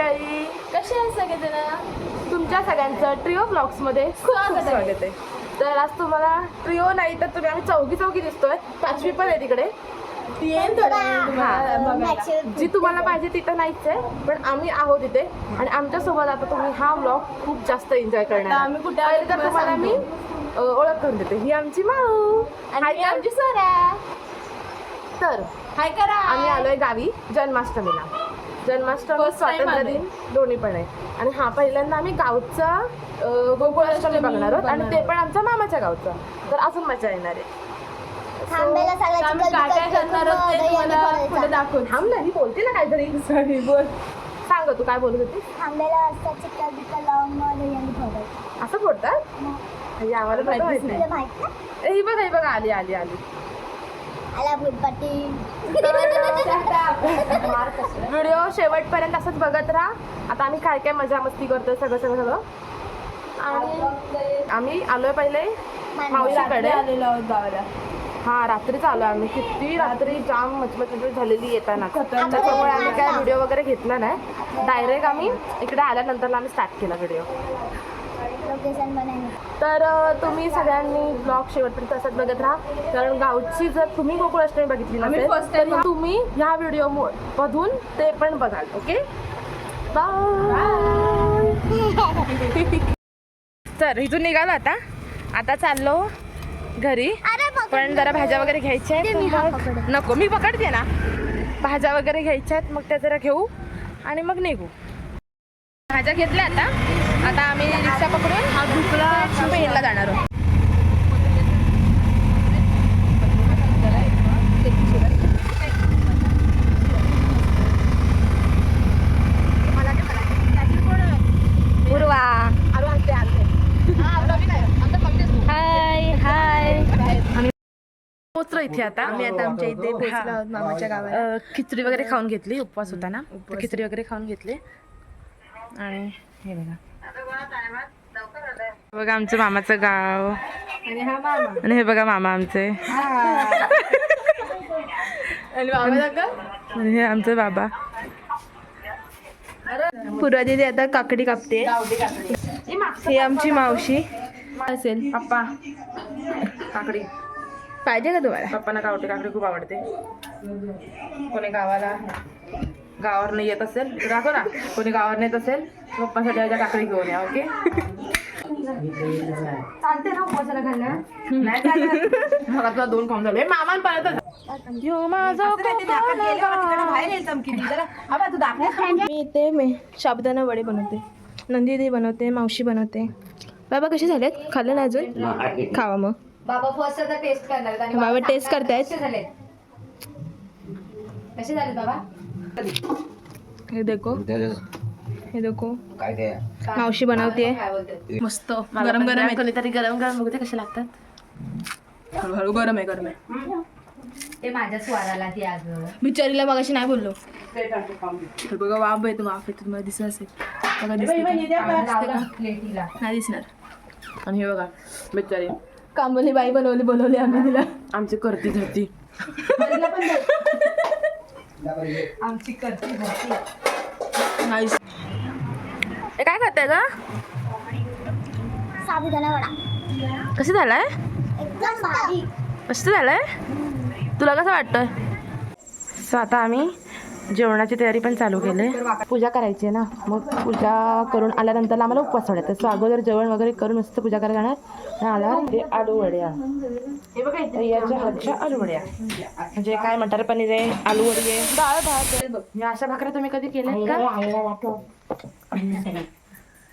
मंडळी कसे आहे सगळेजण? तुमच्या सगळ्यांचं ट्रिओ ब्लॉग्समध्ये खूप खूप स्वागत आहे. तर आज तुम्हाला ट्रिओ नाही तर तुम्ही आम्ही चौघी चौघी दिसतोय. पाचवी पण आहे तिकडे. जी तुम्हाला पाहिजे तिथं नाहीच आहे पण आम्ही आहोत इथे. आणि आमच्यासोबत आता तुम्ही हा ब्लॉग खूप जास्त एन्जॉय करणार. आम्ही कुठे आलो तर तुम्हाला मी ओळख करून देते. ही आमची माऊ. आणि? आमची सोऱ्या तर हाय करा आम्ही आलोय गावी जन्माष्टमीला. जन्माष्टमी First time स्वातंत्र्य आलोय. दिन दोन्ही पण आहे. आणि हा पहिल्यांदा आम्ही गावचा अं, गोकुळाष्टमी बघणार आहोत. आणि ते पण आमच्या मामाच्या गावचं. तर अजून मजा येणार आहे. थांबेला तर आम्ही काय काय करणार आहोत ते तुम्हाला पुढे थांब ना ही बोलते ना काहीतरी. सॉरी बोल. सांग गं, तू काय बोलत होती असतात लावून असं म्हणजे आम्हाला. तुला माहीत ना ए, ही बघ ही बघ आली आली आली. व्हिडिओ शेवटपर्यंत असंच बघत राहा. आता आम्ही काय काय मजा मस्ती करतोय सगळं सगळं सगळं. आणि आम्ही आलोय पहिले मावशीकडे. आलेलो आहोत गावाला. हा रात्रीच आलो आम्ही. किती रात्री जाम मचमच झालेली येताना खतरनाक. त्याच्यामुळे आम्ही काय व्हिडिओ वगैरे घेतला नाही. डायरेक्ट आम्ही इकडे आल्यानंतर आम्ही स्टार्ट केला व्हिडिओ लोकेशन बनायला. तर तुम्ही सगळ्यांनी ब्लॉग शेवटपर्यंत असंच बघत राहा. कारण गावची जर तुम्ही गोकुळाष्टमी बघितली नसेल time तर तुम्ही ह्या व्हिडिओ मधून ते पण बघाल ओके? बाय तर इथून निघालो आता. आता चाललो घरी. अरे पण जरा भाज्या वगैरे घ्यायच्या हा. नको मी पकडते ना. भाज्या वगैरे घ्यायच्या आहेत मग त्या जरा घेऊ. आणि मग निघू. भाज्या घेतल्या आता. आता आम्ही रिक्षा पकडून हा दुसरा पेनला जाणार आहोत. पोचलो इथे आता. आम्ही आता आमच्या इथे पोहोचलो आहोत मामाच्या गावाला. अ, खिचडी वगैरे खाऊन घेतली उपवास होता ना? खिचडी. वगैरे खाऊन घेतली. आणि हे बघा. बघा आमचं मामाचं गाव. आणि हा मामा. आणि हे बघा मामा आमचे. आणि हे आमचे बाबा. पूर्वा दिदी आता काकडी कापते. ही आमची मावशी. असेल. पप्पा. काकडी. पाहिजे का तुम्हाला? पप्पांना कावटे काकडी खूप आवडते. कोणी गावाला गावावर नाही येत असेल तर दाखव ना. कोणी गावावर नेत असेल पप्पासाठी आता काकडी घेऊन या ओके? चालते ना उपवासाला खाल्ल्या नाही चालत. मग आता दोन खाऊन झाले. मामा परत यो माझा मी इथे मे साबुदाणा वडे बनवते. नंदिनी बनवते मावशी बनवते. बाबा कसे झालेत? खाल्ले नाही अजून? खावा मग. बाबा फर्स्ट आता टेस्ट करणार आहेत आणि बाबा टेस्ट करतायत. कसे झाले कसे झाले बाबा? हे देखो. हे देखो. काय मावशी बनवते मस्त. गरम गरम आहे कोणीतरी गरम गरम बघते कसे लागतात. हळूहळू गरम आहे गरम आहे. ते माझ्या स्वाराला ती आज बिचारीला मगाशी नाही बोललो. तर बघा वाफ आहे तो वाफ आहे तुम्हाला दिसत असेल. बघा दिसते नाही दिसणार. आणि हे बघा बिचारी. कांबोली बाई बनवली बनवली आम्ही तिला. आमची करती धरती. आमची करती हे काय खाताय का साबुदाणा वडा. कसं झालंय? एकदम भारी. मस्त झालंय? तुला कसं वाटतंय? सो आता आम्ही जेवणाची तयारी पण चालू केली. पूजा करायची आहे ना. मग पूजा करून आल्यानंतर आम्हाला उपवास सोडायचा. सो अगोदर जेवण वगैरे करून मस्त पूजा करायला जाणार. आणि आल्यावर ते आलू वड्या. हे बघा इथे याच्या हातच्या आलू वड्या. म्हणजे काय मटार पनीर आहे आलू वडी आहे. डाळ भात अशा भाकऱ्या तुम्ही कधी केल्या का?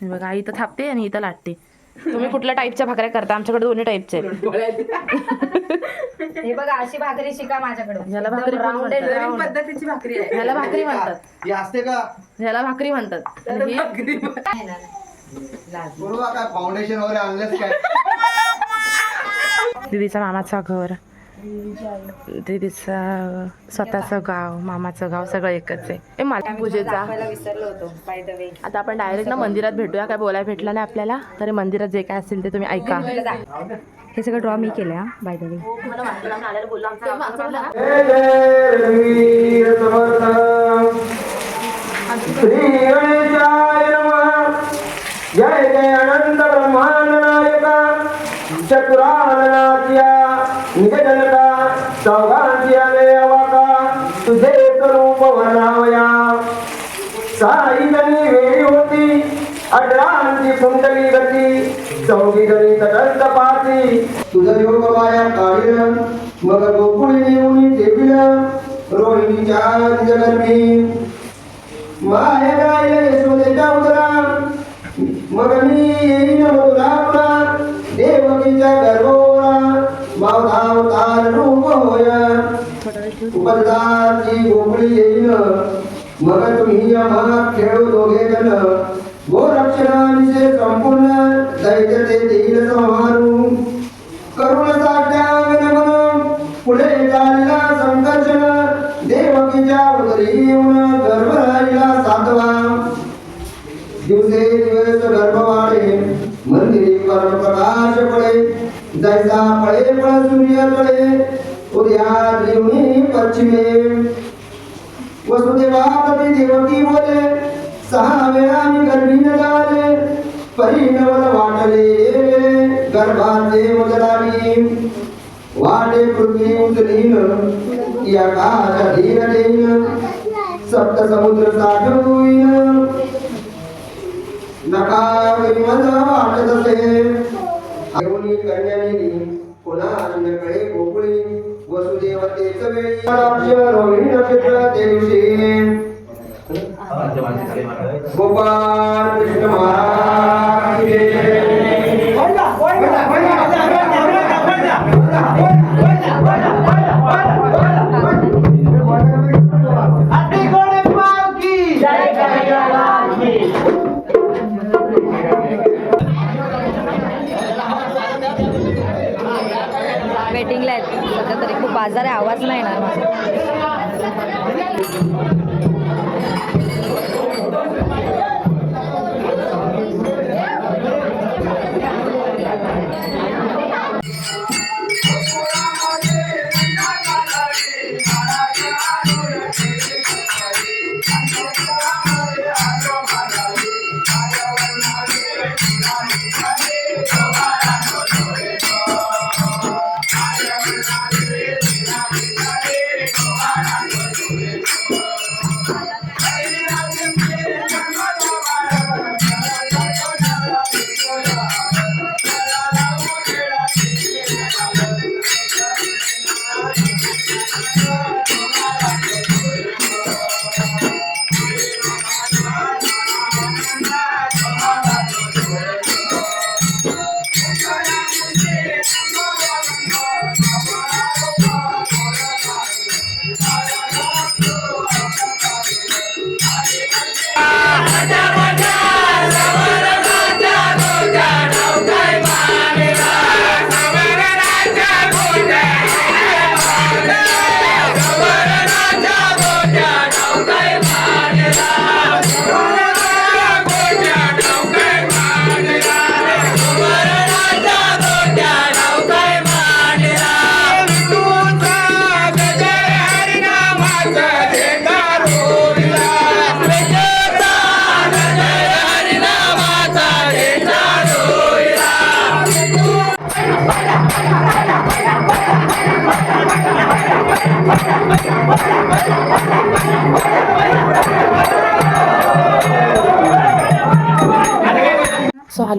हे बघा आई इथं थापते आणि इथं लाटते. तुम्ही कुठल्या टाईपच्या भाकऱ्या करता? आमच्याकडे दोन्ही टाईपचे आहेत. हे बघा अशी भाकरी शिका माझ्याकडे ह्याला भाकरी म्हणतात पद्धतीची भाकरी आहे. ह्याला भाकरी म्हणतात. ही असते का? ह्याला भाकरी म्हणतात. आणि ही पूर्वा काय फाउंडेशन वगैरे आणलंच काय? दीदीचा मामाचं घर. दीदीचं स्वतःचं गाव मामाचं गाव सगळं एकच आहे. ए मला पूजेचा आता आपण डायरेक्ट ना मंदिरात भेटूया काय बोलायला भेटलं नाही आपल्याला. तरी मंदिरात जे काय असेल ते तुम्ही ऐका. हे सगळं ड्रॉ मी केलं बाय द जय जय अनंत साई जणी वेळी होती अठरांची कुंडली गती चौघी जणी तटस्थ पाती। तुझं योग माया काढील मग गोकुळी येऊन टेपिल रोहिणीच्या निजगर्भी माया गायला यशोदेच्या उदरा मग मी येईन मधुरा पुरा देवकीच्या गर्भोरा मावधावतार रूप होय. उपदाची गोकुळी येईन मग तुम्ही आम्हा खेळू दोघे जण गोरक्षणाविषयी संपूर्ण दैत्य ते देईल संहारू करुण साठ्यागन म्हणून पुढे चालला संकर्षण देवकीच्या उदरी येऊन गर्भ राहिला सातवा दिवसे दिवस गर्भ वाढे मंदिरी परम प्रकाश पडे जैसा पळे पळ सूर्य तळे उद्या देवणी पश्चिमे वसुदेवापती देवकी बोले सहा वेळा मी गर्भीन झाले परिणवल वाटले गर्भाचे मजलावी वाटे पृथ्वी उचलीन या काश धीर देईन सप्त समुद्र साठवून नका मज वाटत असे. देवनी कन्यानी पुन्हा अन्नकडे गोकुळी वसुदेवतेच वेळी रोहिणी नक्षत्र ते दिवशी गोपाल कृष्ण महाराज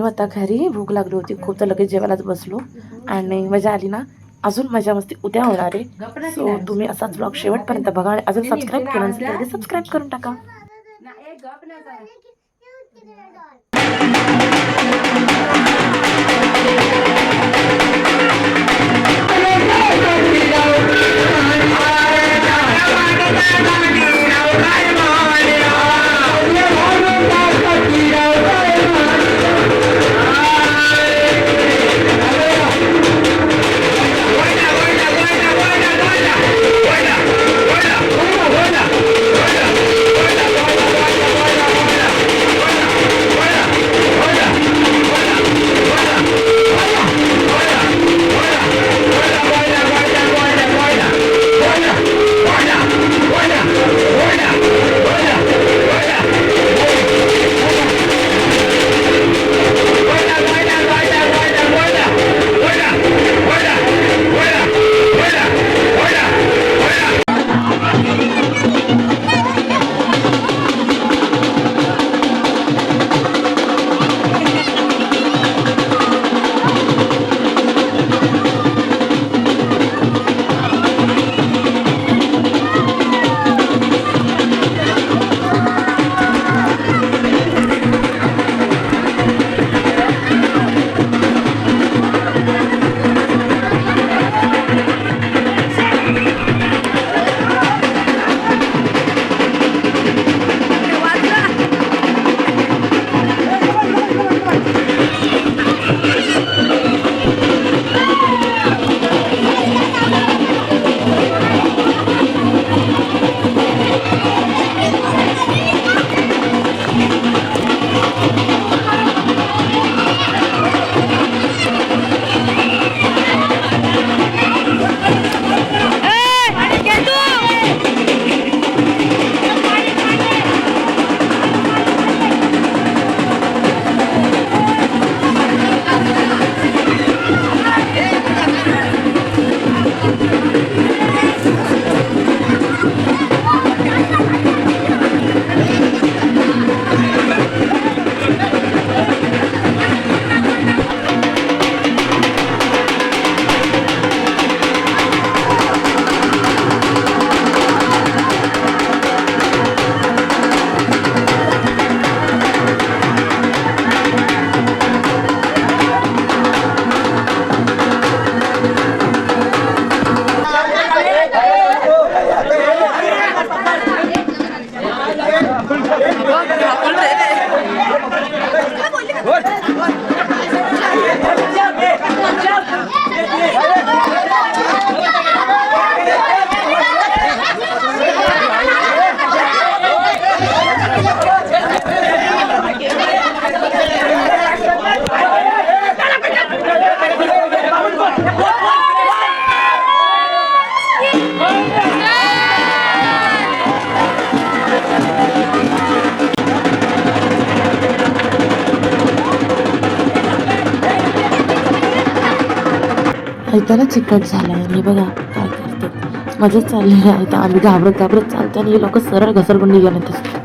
आता घरी भूक लागली होती खूप तर लगेच जेवायलाच बसलो. आणि मजा आली ना अजून मजा मस्ती उद्या होणार आहे. सो तुम्ही असाच ब्लॉग शेवटपर्यंत बघा आणि अजून सबस्क्राईब केलं सबस्क्राईब करून टाका. ऐकायला चिकट झालं आणि बघा काय करते मजाच चाललेली आहे तर आम्ही घाबरत घाबरत चालतो आणि हे लोक सरळ घसरगुंडी घेऊन येत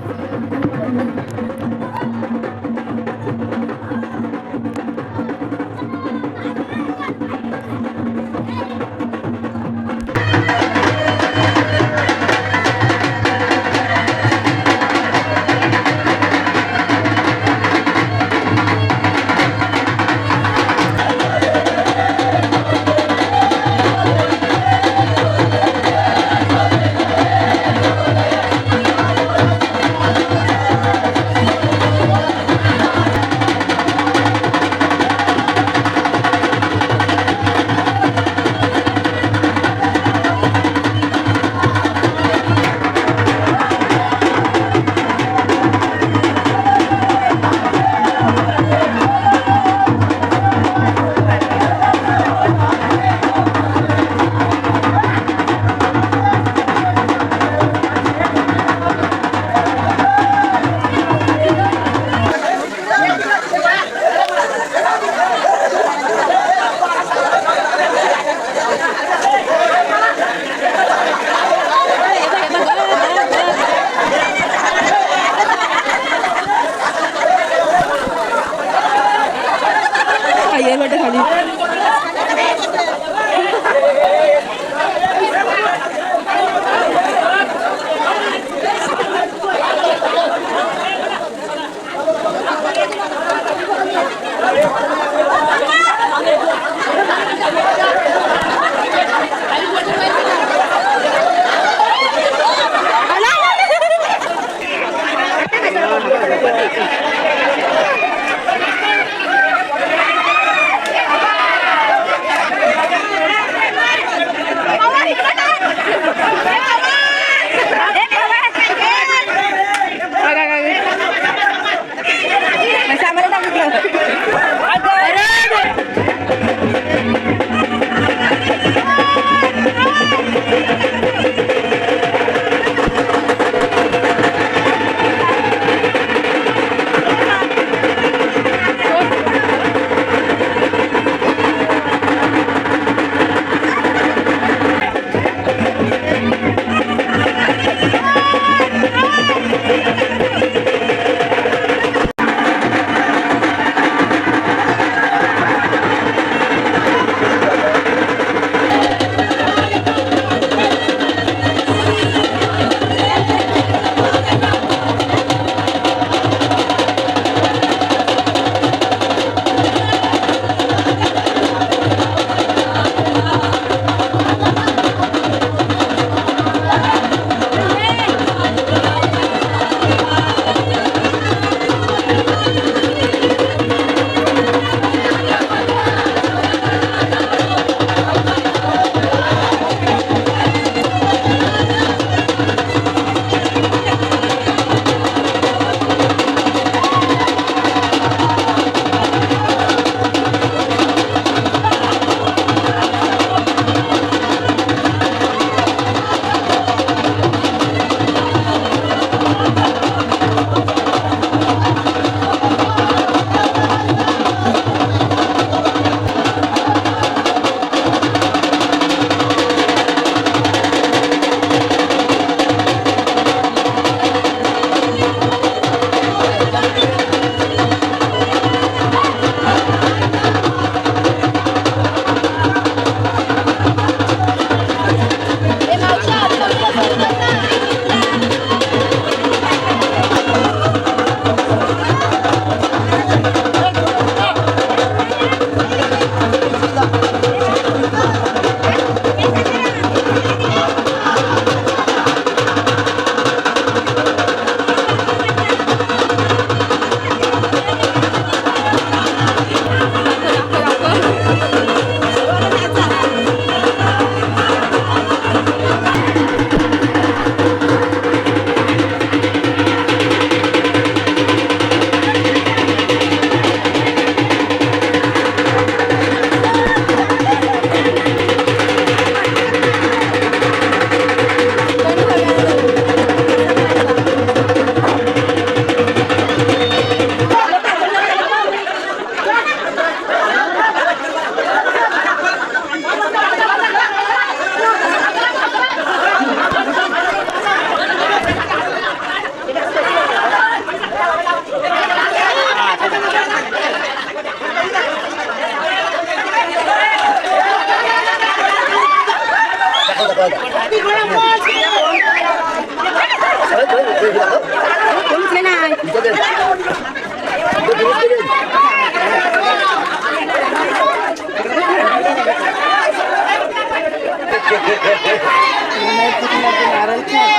असतात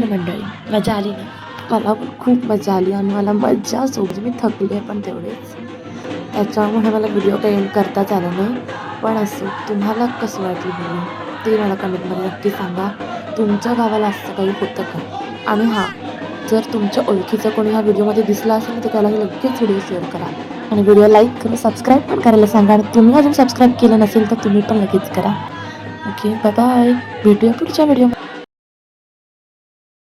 तर मंडळी. मजा आली ना? मला खूप मजा आली आणि मला मजा सोबत मी थकले पण तेवढेच. त्याच्यामुळे मला व्हिडिओ काही एंड करताच आला नाही. पण असो तुम्हाला कसं वाटलं व्हिडिओ ते मला कमेंटमध्ये नक्की सांगा. तुमच्या गावाला असं काही होतं का? आणि हां जर तुमच्या ओळखीचं कोणी ह्या व्हिडिओमध्ये दिसला असेल तर त्याला लगेच व्हिडिओ शेअर करा. आणि व्हिडिओ लाईक करून सबस्क्राईब पण करायला सांगा. आणि तुम्ही अजून सबस्क्राईब केलं नसेल तर तुम्ही पण लगेच करा. ओके बाय बाय भेटूया पुढच्या व्हिडिओ